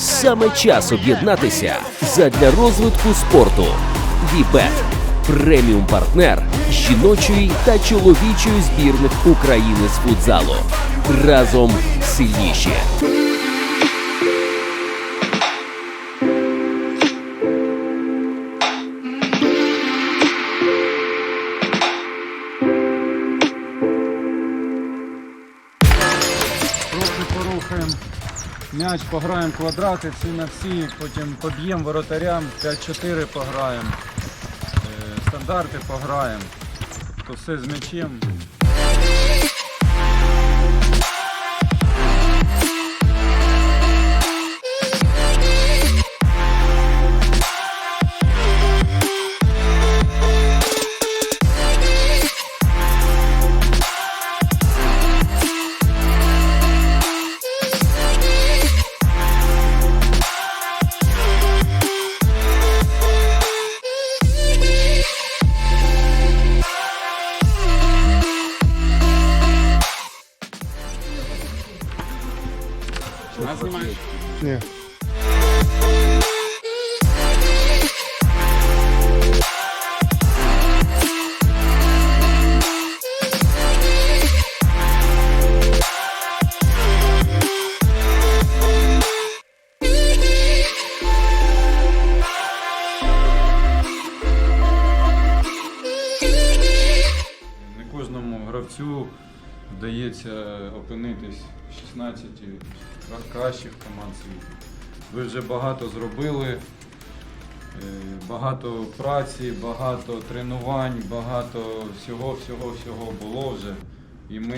Саме час об'єднатися задля розвитку спорту. Вібет преміум партнер жіночої та чоловічої збірних України з футзалу. Разом сильніші. М'яч, пограємо квадрати всі на всі, потім поб'ємо воротарям, 5-4 пограємо, е, стандарти пограємо. То все з м'ячем. Вдається опинитись в 16 кращих команд світу. Ви вже багато зробили, е, багато праці, багато тренувань, багато всього, всього, всього було вже. І ми,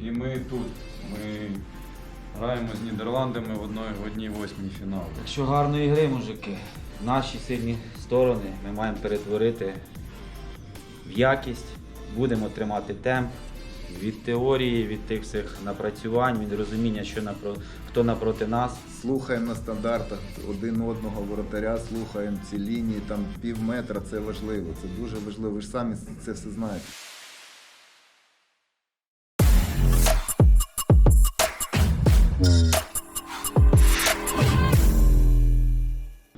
і ми тут. Ми граємо з Нідерландами в одній, в одній восьмій фіналу. Якщо гарної гри, мужики, наші сильні сторони ми маємо перетворити в якість, будемо тримати темп від теорії, від тих всіх напрацювань, від розуміння, що напро... хто напроти нас. Слухаємо на стандартах один одного воротаря, слухаємо ці лінії, там пів метра, це важливо, це дуже важливо. Ви ж самі це все знаєте.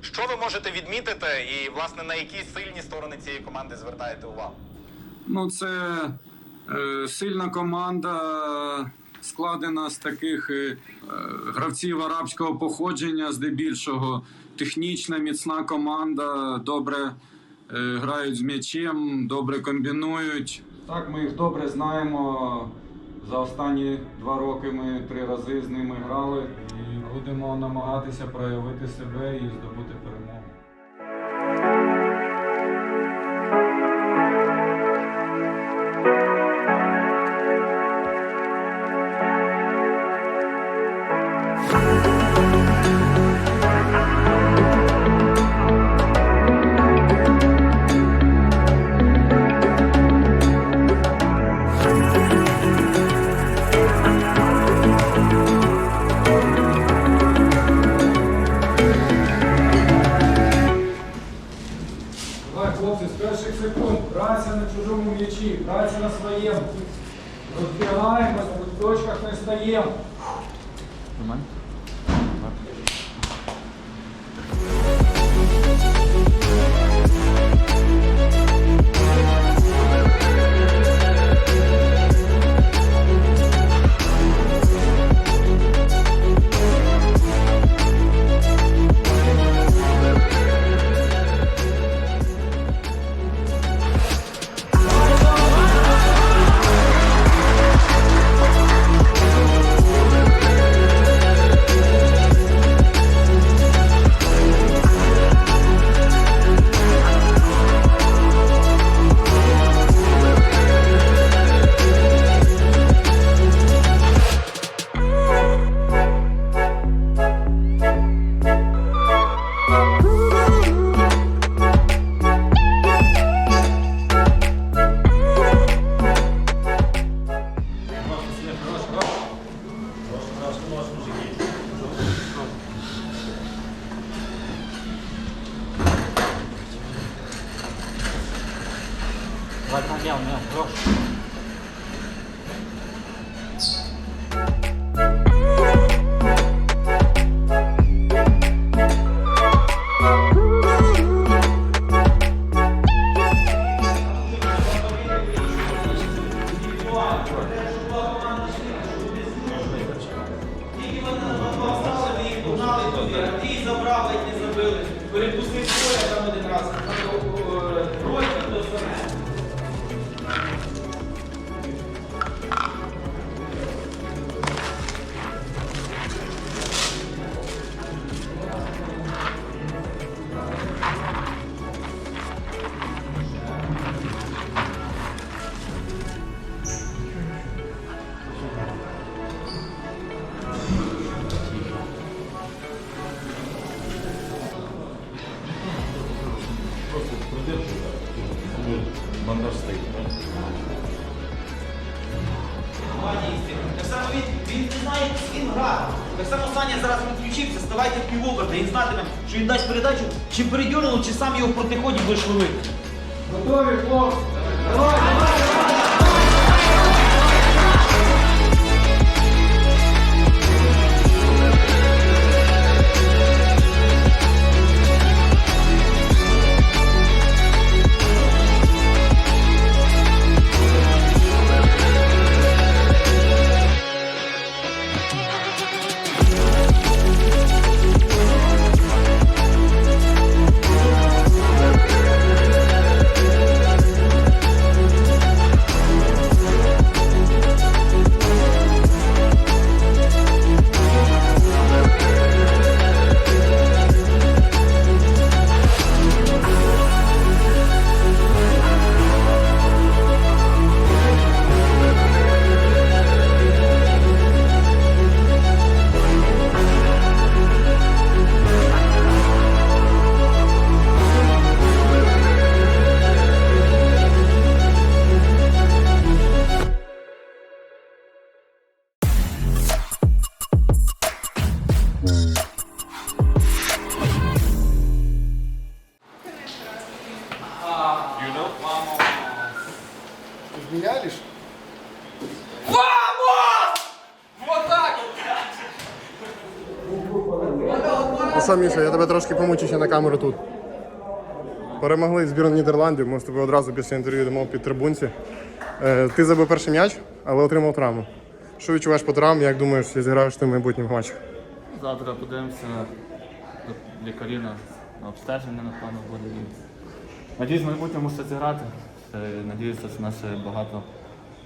Що ви можете відмітити, і власне на які сильні сторони цієї команди звертаєте увагу? Ну, це сильна команда, складена з таких е, е, гравців арабського походження, здебільшого. Технічна, міцна команда, добре е, грають з м'ячем, добре комбінують. Так, ми їх добре знаємо. За останні два роки ми три рази з ними грали і будемо намагатися проявити себе і здобути перемогу. Хлопці, з перших секунд. Праця на чужому м'ячі, праця на своєму. Розбігаємось, в точках не стаємо. Він знатиме, що він дасть передачу, чи передьорнув, чи сам його в протиході будеш ловити. Ну що, я тебе трошки помучу ще на камеру тут. Перемогли збірну Нідерландів, ми з тобою одразу після інтерв'ю йдемо під трибунці. Е, ти забив перший м'яч, але отримав травму. Що відчуваєш по травмі, як думаєш, чи зіграєш ти в майбутніх матчах? Завтра подивимося до лікарів на обстеження, напевно, буде. Надіюсь, в майбутньому ще зіграти. Е, Надіюся, що нас багато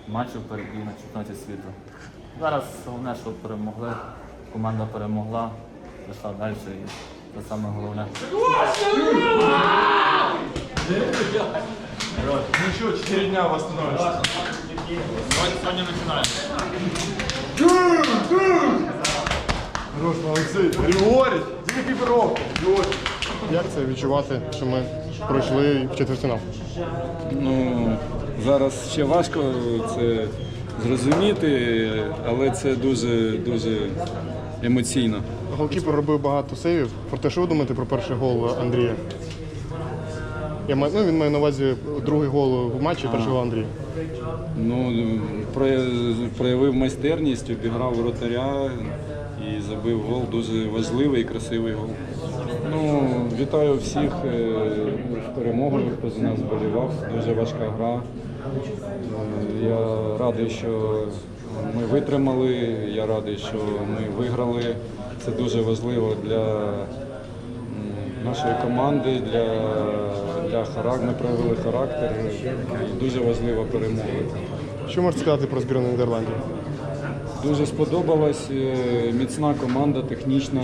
матчів впереді на чемпіонаті світу. Зараз головне, щоб перемогли. Команда перемогла, пішла далі це саме головне. Хорош, Олексій, Григорій, дві півроку. Як це відчувати, що ми пройшли в четвертьфінал? Ну, зараз ще важко це зрозуміти, але це дуже дуже емоційно. Голкіпер робив багато сейвів. Про те, що ви думаєте про перший гол Андрія? Я маю, ну, він має на увазі другий гол в матчі, перший гол Андрія. Ну, проявив майстерність, обіграв воротаря і забив гол. Дуже важливий і красивий гол. Ну, вітаю всіх е, з перемогою, хто за нас болівав. Дуже важка гра. Е, Я радий, що ми витримали. Я радий, що ми виграли. Це дуже важливо для нашої команди, для, для характеру. Ми проявили характер. І дуже важлива перемога. Що можете сказати про збірну Нідерландів? Дуже сподобалась е, міцна команда, технічна.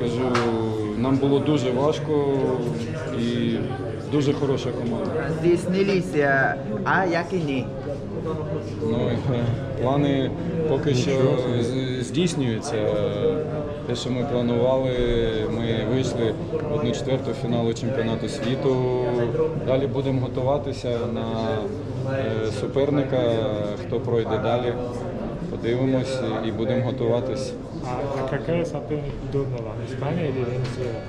Кажу, нам було дуже важко і дуже хороша команда. Здійснилися, а як і ні. Ну, плани поки що здійснюються. Те, що ми планували, ми вийшли в одну четверту фіналу чемпіонату світу. Далі будемо готуватися на е, суперника, хто пройде далі. Подивимось і будемо готуватись. А какая соперник удобна вам? Испания или Венесуэла?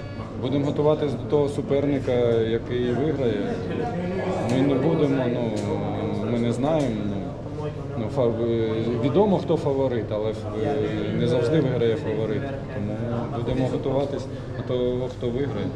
Будемо готуватись до того суперника, який виграє. Ми не будемо, ну ми не знаємо. Ну, ну, відомо, хто фаворит, але не завжди виграє фаворит. Тому будемо готуватись до того, хто виграє.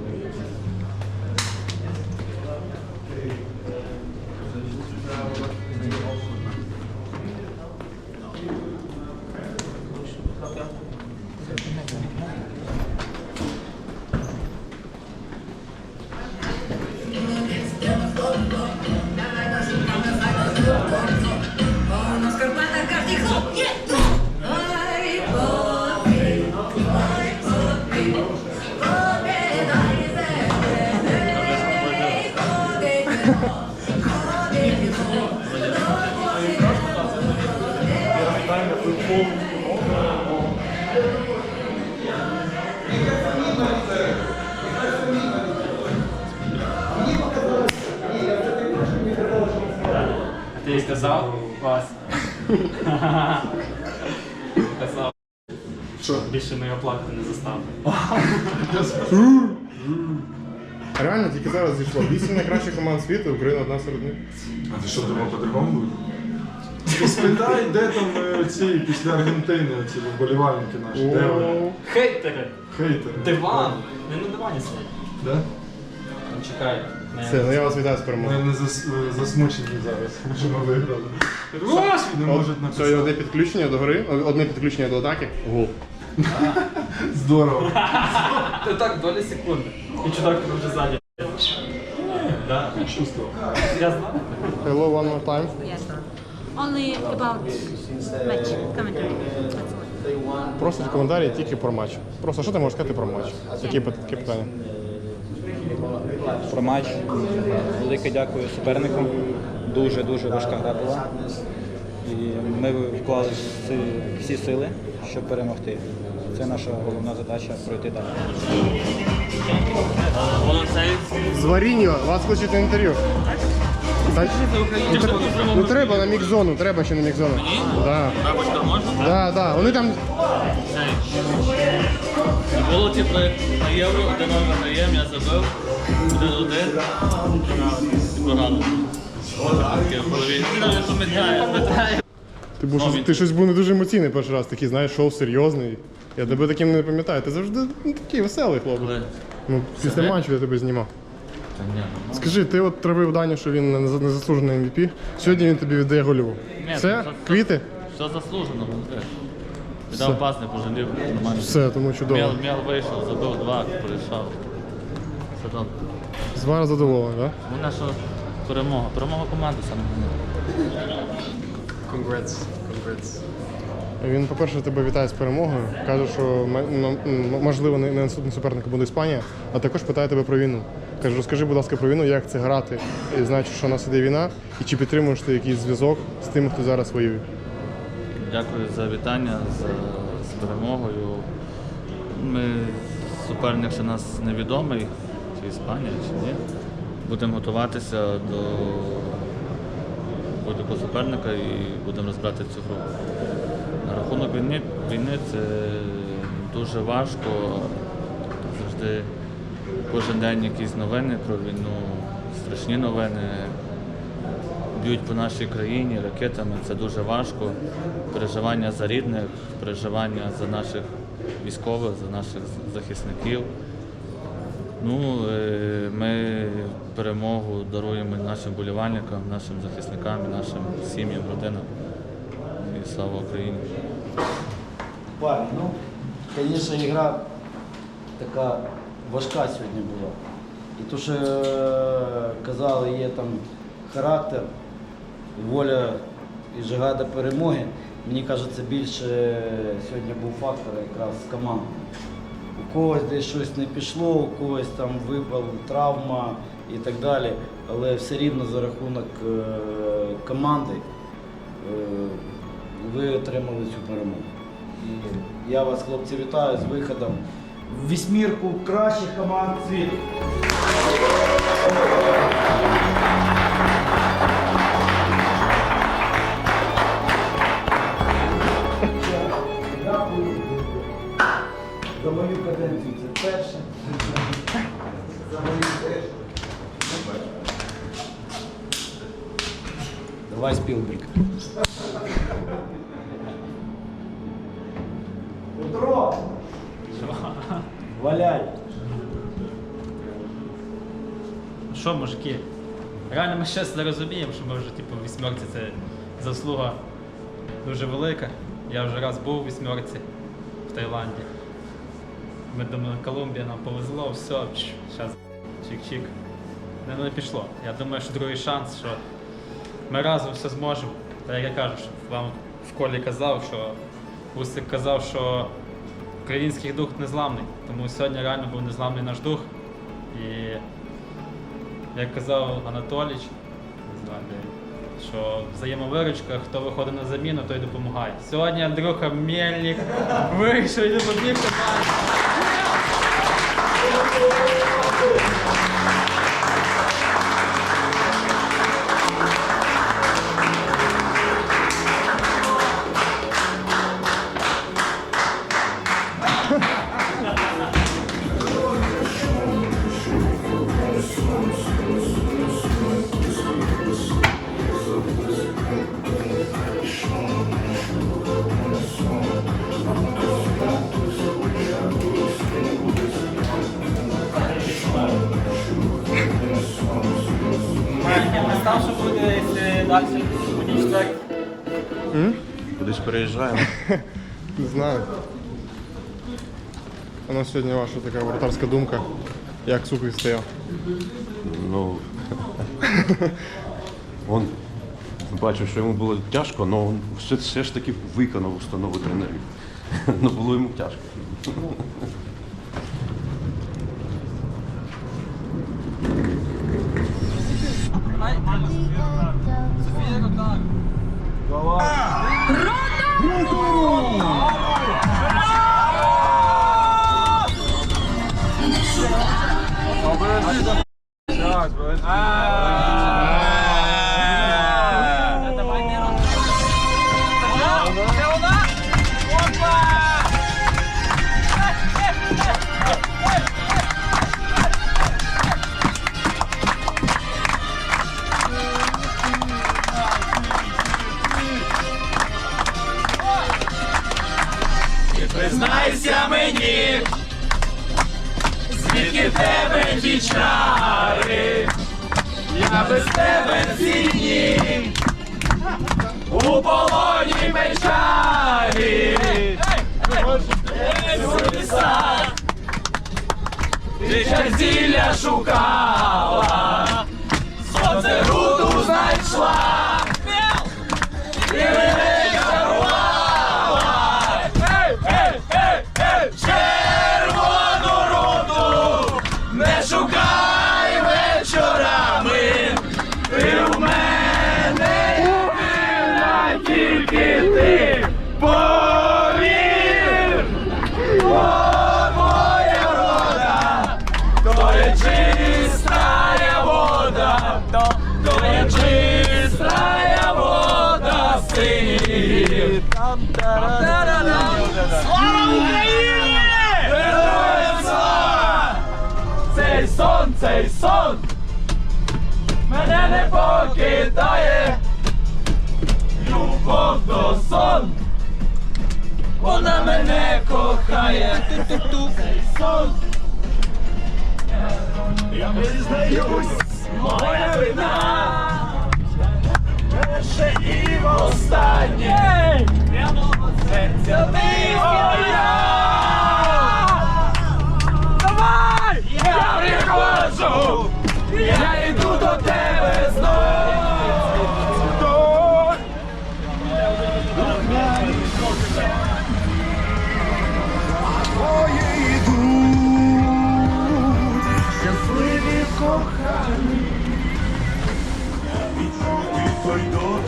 Казав? Вася. Казав. Що? Більше ми його не заставили. Реально, тільки зараз зійшло. Вісім найкращих команд світу, Україна одна серед них. А ти що думав по-другому буде? Спитай, де там е, ці після Аргентини, ці вболівальники наші, де вони? Хейтери! Хейтери. Диван! Він на дивані сидить. Да? Ну, Чекай. не- Все, ну я вас вітаю з перемогою. Ми не зас, засмучені зараз, що ми виграли. Господи, не можуть Все, написати. одне підключення до гри, одне підключення до атаки. Гол. Здорово. Ти так, доля секунди. І чудак тебе вже ззаді. Да. Я знаю. Hello, one more time. Yes, sir. Only about match commentary. That's all. Коментарі тільки про матч. Просто що ти можеш сказати про матч? Які питання? Про матч. Велике дякую суперникам. Дуже дуже важка гра була. І ми вклали всі, сили, щоб перемогти. Це наша головна задача пройти далі. З Варіньо, вас хочуть на інтерв'ю. Та- Ну, тр- Ну треба на мікзону, треба ще на мікзону. Да. Да, да. Вони там Було типу на євро, один виграємо, я забив. Ну. Ти, був, щось- ти щось був не дуже емоційний перший раз, такий, знаєш, шоу серйозний. Я тебе таким не пам'ятаю. Ти завжди ну, такий веселий хлопець. Ну, після матчу я тебе знімав. Скажи, ти от травив Даню, що він неза- незаслужений MVP. Сьогодні він тобі віддає гольову. Ні, Це це- квіти? Все заслужено, Володимир. Віддав пас, не пожалів, нормально. Все, тому чудово. Мел, мел вийшов, забив два, прийшов. Все добре. Звара задоволений, так? Головне, що перемога. Перемога команди саме головне. Він, по-перше, тебе вітає з перемогою. Каже, що можливо не наступним суперником буде Іспанія, а також питає тебе про війну. Каже, розкажи, будь ласка, про війну, як це грати, і знаючи, що у нас іде війна, і чи підтримуєш ти якийсь зв'язок з тими, хто зараз воює. Дякую за вітання, за, з перемогою. Ми суперник ще нас невідомий, чи Іспанія, чи ні. Будемо готуватися до будь-якого суперника і будемо розбирати цю гру. На рахунок війни, війни це дуже важко. Завжди кожен день якісь новини про війну, страшні новини. Б'ють по нашій країні ракетами, це дуже важко. Переживання за рідних, переживання за наших військових, за наших захисників. Ну, е, ми перемогу даруємо нашим болівальникам, нашим захисникам, нашим сім'ям, родинам. І слава Україні! Парні, ну, звісно, ігра така важка сьогодні була. І то, що е, казали, є там характер, воля і жага до перемоги, мені кажеться, більше сьогодні був фактор якраз команди. У когось десь щось не пішло, у когось там випала травма і так далі. Але все рівно за рахунок е, команди е, ви отримали цю перемогу. І я вас, хлопці, вітаю з виходом в вісьмірку кращих команд світу. Що, мужики? Реально ми зараз не розуміємо, що ми вже типу, в вісьмерці це заслуга дуже велика. Я вже раз був у вісьмерці в Таїланді. Ми думали, Колумбія нам повезло, все, зараз чик-чик. Не, не пішло. Я думаю, що другий шанс, що ми разом все зможемо. Та як я кажу, що вам в колі казав, що Усик казав, що український дух незламний. Тому сьогодні реально був незламний наш дух. І як казав Анатоліч, що взаємовиручка, хто виходить на заміну, той допомагає. Сьогодні Андрюха Мельник вийшов і допоміг. Далі. М? Кудись переїжджаємо. Не знаю. А на сьогодні ваша така вратарська думка. Як сухий стояв? Ну, он бачив, що йому було тяжко, але він все, все ж таки виконав установу тренерів. Ну було йому тяжко. Не покидає. Любов до сон. Вона мене кохає. Цей сон. Я признаюсь, моя вина. Перше і востаннє. Серця ти моя! Давай! Я приходжу! Я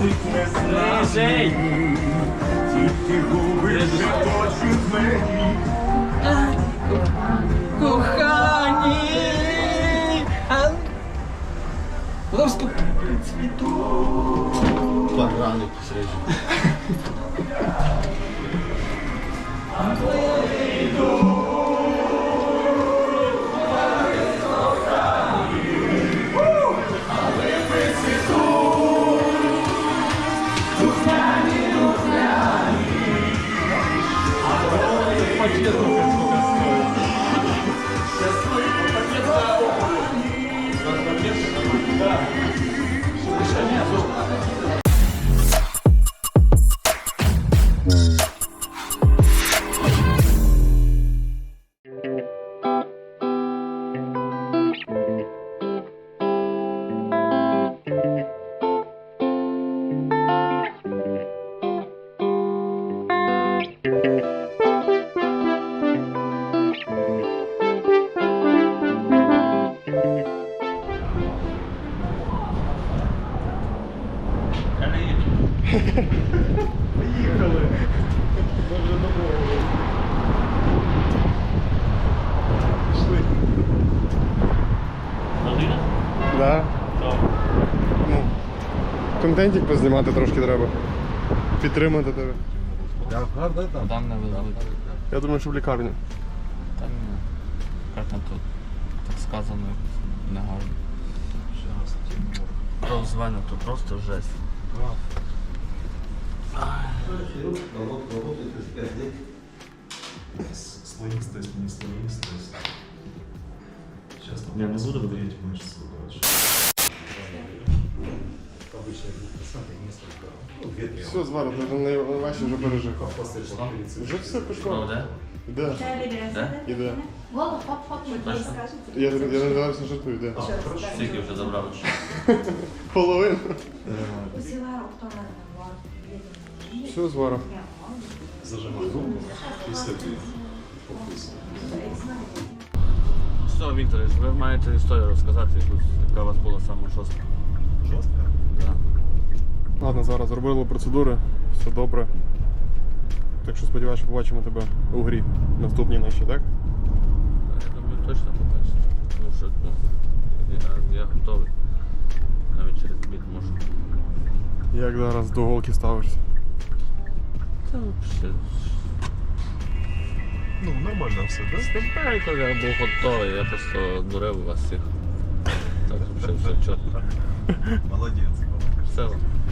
дотик не знайший. Тільки губи шепочуть мені. Кохані. Ловську цвіту. Параник серйозно. Да. Контентик познімати трошки треба. Підтримати тебе. Там не везуть. Я думаю, що в лікарню. Там ні. Як там тут так сказано, негарно. Кров з вени, тут просто жесть. Слоистость, не слоистость. Сейчас я не буду говорить мышцы дальше. Все, звара, ти вже найважче вже пережив. Вже все пішло. Іде. Іде. Я, я не зараз не жартую, іде. Скільки вже забрали? Половину. Все, звара. Зажимай руку і собі. Все, Вікторович, ви маєте історію розказати, яка у вас була саме жорстка. Жорстко? Ладно, зараз зробили процедури, все добре. Так що сподіваюся, що побачимо тебе у грі. Наступній наші, так? Я думаю, точно побачите. Тому що ну, я, я готовий. Навіть через бік можу. Як зараз до голки ставишся? Та взагалі. Ну, нормально все, так? Стемпелько я був готовий, я просто дурив вас всіх. Так, все, все чітко. Молодець, Все.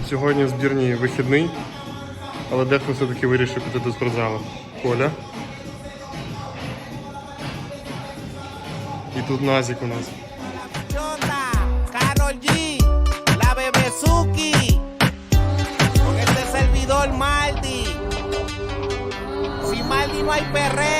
Сьогодні збірні вихідний, але дехто все-таки вирішив піти до спортзалу. Коля. І тут Назік у нас. Maldi no hay perreo.